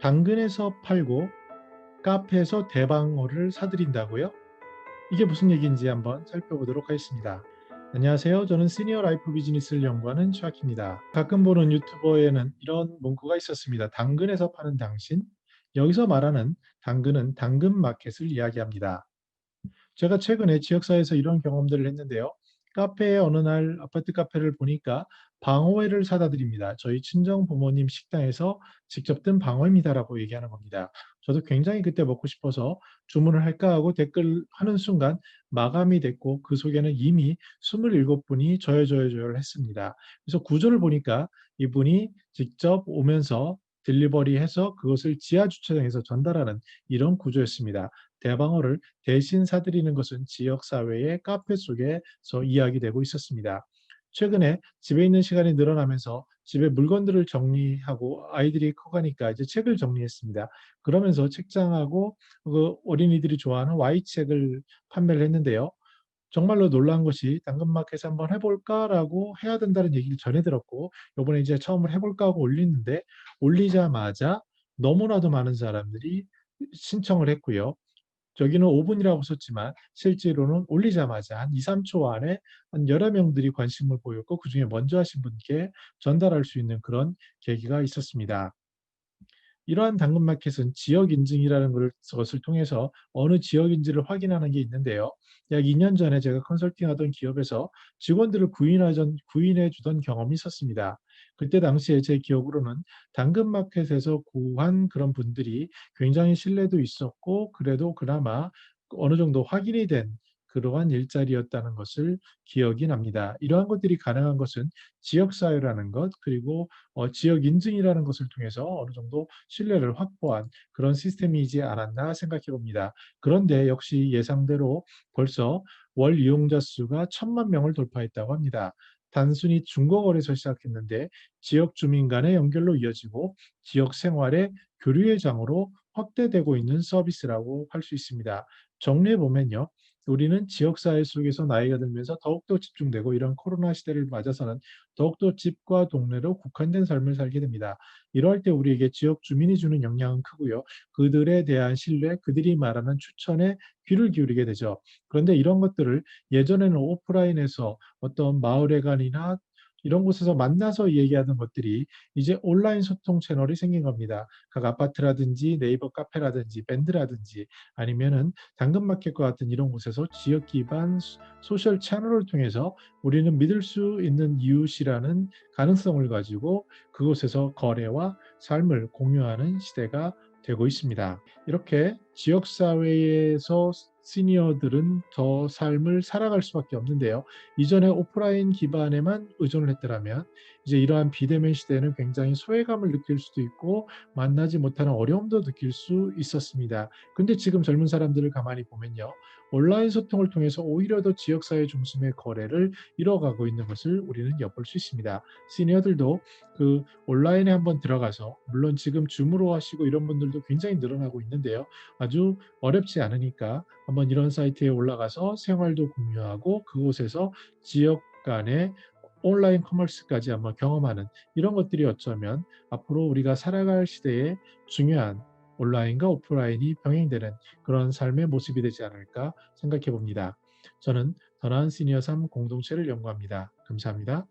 당근에서 팔고 카페에서 대방어를 사들인다고요? 이게 무슨 얘기인지 한번 살펴보도록 하겠습니다. 안녕하세요. 저는 시니어 라이프 비즈니스를 연구하는 최학입니다. 가끔 보는 유튜버에는 이런 문구가 있었습니다. 당근에서 파는 당신. 여기서 말하는 당근은 당근 마켓을 이야기합니다. 제가 최근에 지역사회에서 이런 경험들을 했는데요. 카페에 어느 날 아파트 카페를 보니까 방어회를 사다 드립니다. 저희 친정 부모님 식당에서 직접 뜬 방어입니다라고 얘기하는 겁니다. 저도 굉장히 그때 먹고 싶어서 주문을 할까 하고 댓글 하는 순간 마감이 됐고 그 속에는 이미 27분이 저요 저요 저요를 했습니다. 그래서 구조를 보니까 이분이 직접 오면서 딜리버리해서 그것을 지하 주차장에서 전달하는 이런 구조였습니다. 대방어를 대신 사들이는 것은 지역 사회의 카페 속에서 이야기되고 있었습니다. 최근에 집에 있는 시간이 늘어나면서 집에 물건들을 정리하고 아이들이 커가니까 이제 책을 정리했습니다. 그러면서 책장하고 그 어린이들이 좋아하는 Y책을 판매를 했는데요. 정말로 놀라운 것이 당근마켓 한번 해볼까라고 해야 된다는 얘기를 전해 들었고 요번에 이제 처음으로 해볼까 하고 올리는데 올리자마자 너무나도 많은 사람들이 신청을 했고요. 저기는 5분이라고 썼지만 실제로는 올리자마자 한 2-3초 안에 한 여러 명들이 관심을 보였고 그중에 먼저 하신 분께 전달할 수 있는 그런 계기가 있었습니다. 이러한 당근마켓은 지역 인증이라는 걸- 것을 통해서 어느 지역인지를 확인하는 게 있는데요. 약 2년 전에 제가 컨설팅하던 기업에서 직원들을 구인하전, 구인해 주던 경험이 있었습니다. 그때 당시에 제 기억으로는 당근마켓에서 구한 그런 분들이 굉장히 신뢰도 있었고 그래도 그나마 어느 정도 확인이 된 그러한 일자리였다는 것을 기억이 납니다. 이러한 것들이 가능한 것은 지역사회라는 것 그리고 어, 지역 인증이라는 것을 통해서 어느 정도 신뢰를 확보한 그런 시스템이지 않았나 생각해 봅니다. 그런데 역시 예상대로 벌써 월 이용자 수가 천만 명을 돌파했다고 합니다. 단순히 중고거래에서 시작했는데 지역 주민 간의 연결로 이어지고 지역 생활의 교류의 장으로 확대되고 있는 서비스라고 할 수 있습니다. 정리해 보면요. 우리는 지역사회 속에서 나이가 들면서 더욱더 집중되고 이런 코로나 시대를 맞아서는 더욱더 집과 동네로 국한된 삶을 살게 됩니다. 이럴 때 우리에게 지역 주민이 주는 영향은 크고요. 그들에 대한 신뢰, 그들이 말하는 추천에 귀를 기울이게 되죠. 그런데 이런 것들을 예전에는 오프라인에서 어떤 마을회관이나 이런 곳에서 만나서 얘기하던 것들이 이제 온라인 소통 채널이 생긴 겁니다. 각 아파트라든지 네이버 카페라든지 밴드라든지 아니면은 당근마켓과 같은 이런 곳에서 지역 기반 소셜 채널을 통해서 우리는 믿을 수 있는 이웃이라는 가능성을 가지고 그곳에서 거래와 삶을 공유하는 시대가 되고 있습니다. 이렇게 지역 사회에서 시니어들은 더 삶을 살아갈 수밖에 없는데요. 이전에 오프라인 기반에만 의존을 했더라면 이제 이러한 비대면 시대에는 굉장히 소외감을 느낄 수도 있고 만나지 못하는 어려움도 느낄 수 있었습니다. 근데 지금 젊은 사람들을 가만히 보면요. 온라인 소통을 통해서 오히려 더 지역사회 중심의 거래를 이뤄가고 있는 것을 우리는 엿볼 수 있습니다. 시니어들도 그 온라인에 한번 들어가서 물론 지금 줌으로 하시고 이런 분들도 굉장히 늘어나고 있는데요. 아주 어렵지 않으니까 한번 이런 사이트에 올라가서 생활도 공유하고 그곳에서 지역 간의 온라인 커머스까지 한번 경험하는 이런 것들이 어쩌면 앞으로 우리가 살아갈 시대에 중요한 온라인과 오프라인이 병행되는 그런 삶의 모습이 되지 않을까 생각해 봅니다. 저는 더 나은 시니어 삶 공동체를 연구합니다. 감사합니다.